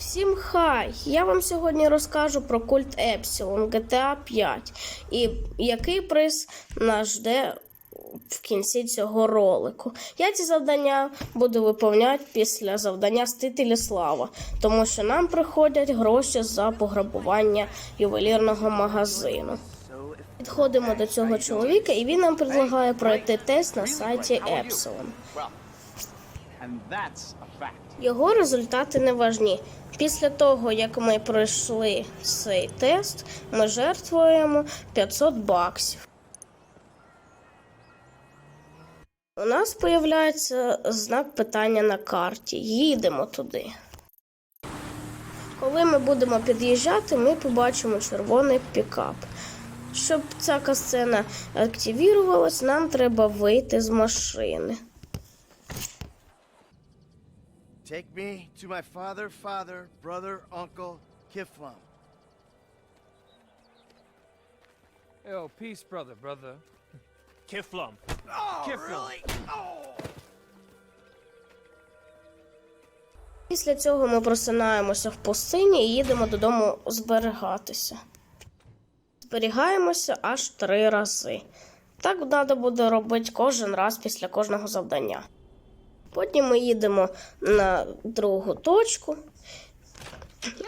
Всім хай! Я вам сьогодні розкажу про культ Епсилон GTA 5 і який приз нас жде в кінці цього ролику. Я ці завдання буду виповняти після завдання Стителі Слава, тому що нам приходять гроші за пограбування ювелірного магазину. Підходимо до цього чоловіка, і він нам предлагає пройти тест на сайті Epsilon. Його результати не важні. Після того, як ми пройшли цей тест, ми жертвуємо 500 баксів. У нас появляється знак питання на карті. Їдемо туди. Коли ми будемо під'їжджати, ми побачимо червоний пікап. Щоб ця касцена активірувалась, нам треба вийти з машини. Take me to my father, father, brother, uncle, Kiflam. Yo, peace, brother, brother. Kiflum. Oh, Kiflam. really? Oh. Після цього ми просинаємося в пустині і їдемо додому зберігатися. Зберігаємося аж три рази. Так треба буде робити кожен раз після кожного завдання. Потім ми їдемо на другу точку.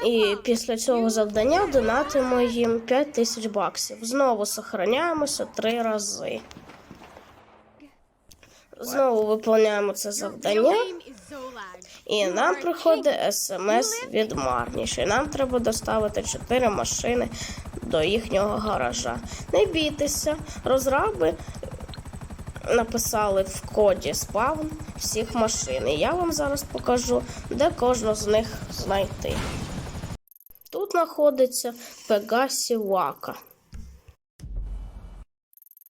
І після цього завдання донатимо їм 5 тисяч баксів. Знову сохраняємося три рази. Знову виповняємо це завдання. І нам приходить смс від Марніші. Нам треба доставити чотири машини до їхнього гаража. Не бійтеся, розраби написали в коді спавн всіх машин. Я вам зараз покажу, де кожну з них знайти. Тут знаходиться Пегасі Вака.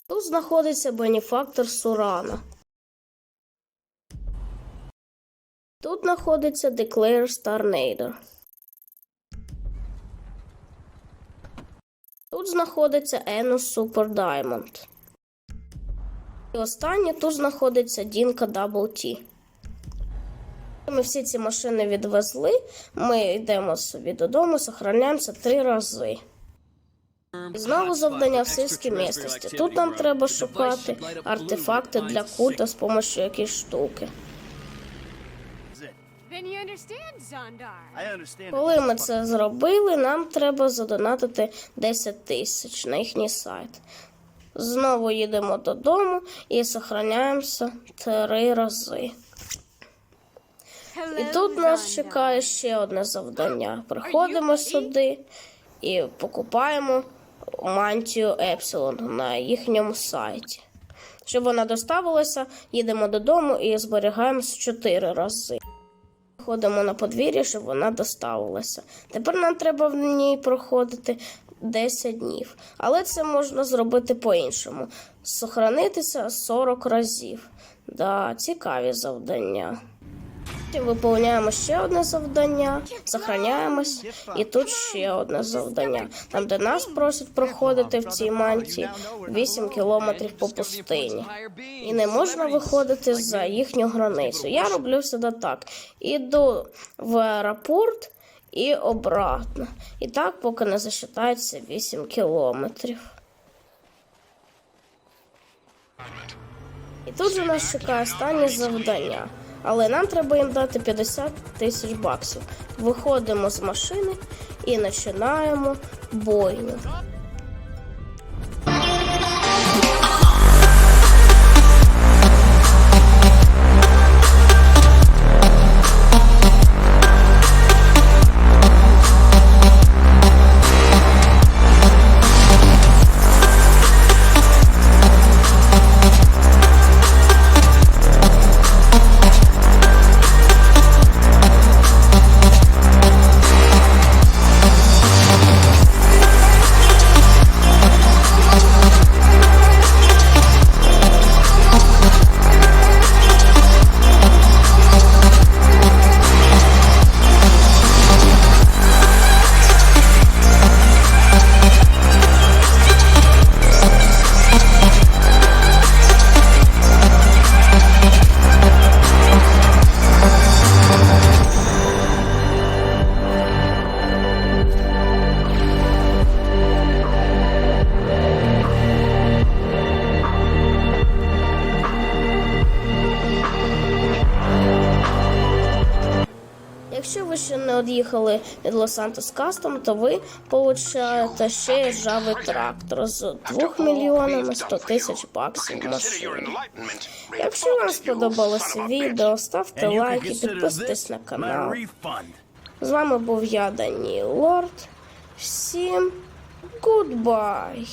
Тут знаходиться бенефактор Сурана. Тут знаходиться Declare Starnader. Тут знаходиться Enos Super Diamond. І останнє тут знаходиться Дінка Double T. Ми всі ці машини відвезли. Ми йдемо собі додому, сохраняємося три рази. І Знову завдання в сільській місцевості. Тут нам треба шукати артефакти для культа з допомогою якоїсь штуки. Коли ми це зробили, нам треба задонатити 10 тисяч на їхній сайт. Знову їдемо додому і сохраняємося три рази. І тут нас чекає ще одне завдання. Приходимо сюди і покупаємо мантію Епсилон на їхньому сайті. Щоб вона доставилася, їдемо додому і зберігаємося чотири рази. Ходимо на подвір'я, щоб вона доставилася. Тепер нам треба в ній проходити 10 днів. Але це можна зробити по-іншому. Сохранитися 40 разів. Да, цікаві завдання. Виповняємо ще одне завдання, сохраняємось, і тут ще одне завдання. Там, де нас просять проходити в цій мантії 8 кілометрів по пустині. І не можна виходити за їхню границю. Я роблю всегда так. Іду в аеропорт і обратно. І так, поки не засчитається 8 кілометрів. І тут же нас чекає останнє завдання. Але нам треба їм дати 50 тисяч баксів. Виходимо з машини і починаємо бойню. Якщо ви ще не од'їхали від Лос-Сантос Кастом, то ви получаєте ще ржавий трактор з 2 мільйонами 100 тисяч баксів машини. Якщо вам сподобалося відео, ставте can лайки, підписуйтесь на канал. З вами був я, Дані Лорд. Всім гудбай!